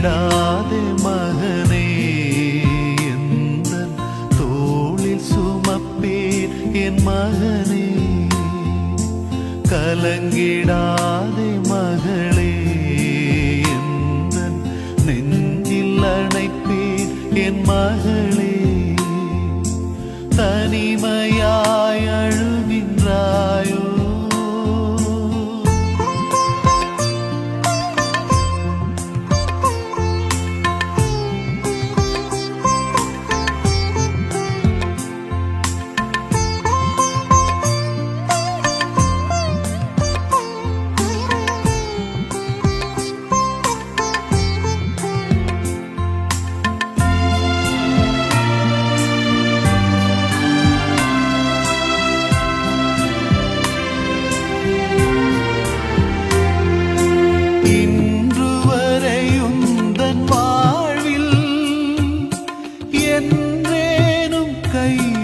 விடாதே மகனே எந்த தோளில் சுமப்பேன் என் மகனே? கலங்கிடாதே மகளே எந்த நெஞ்சில் அணைப்பேன் என் மகளே?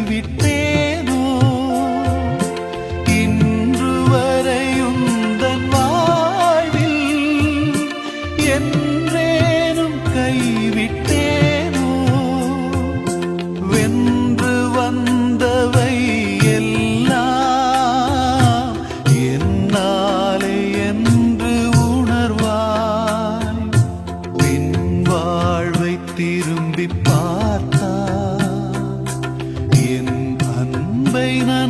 invitó. rain.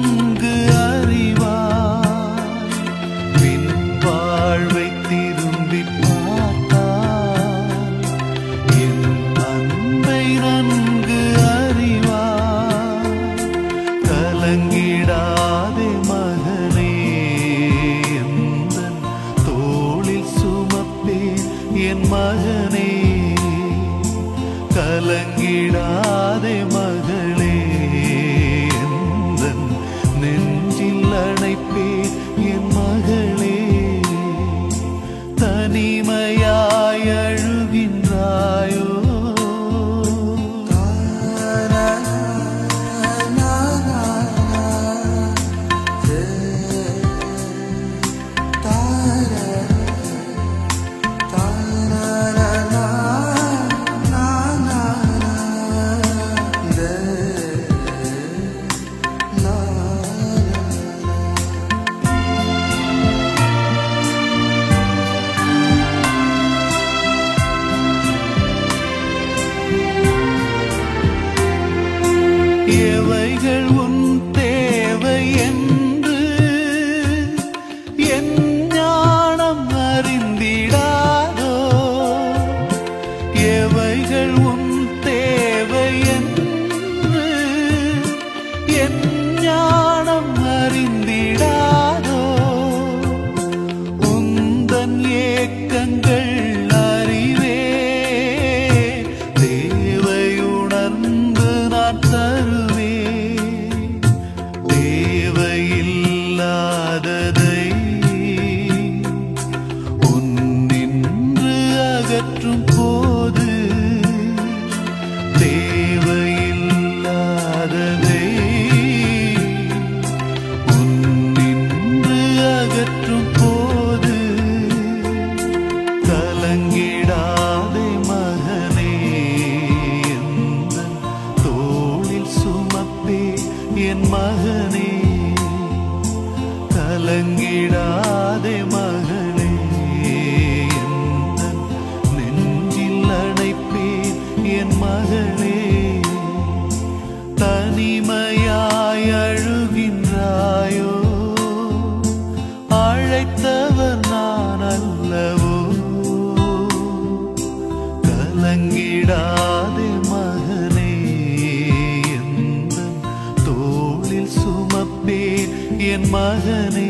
വിടാതെ മഹനേ തോളിൽ സുമപ്പേ എൻ മകനേ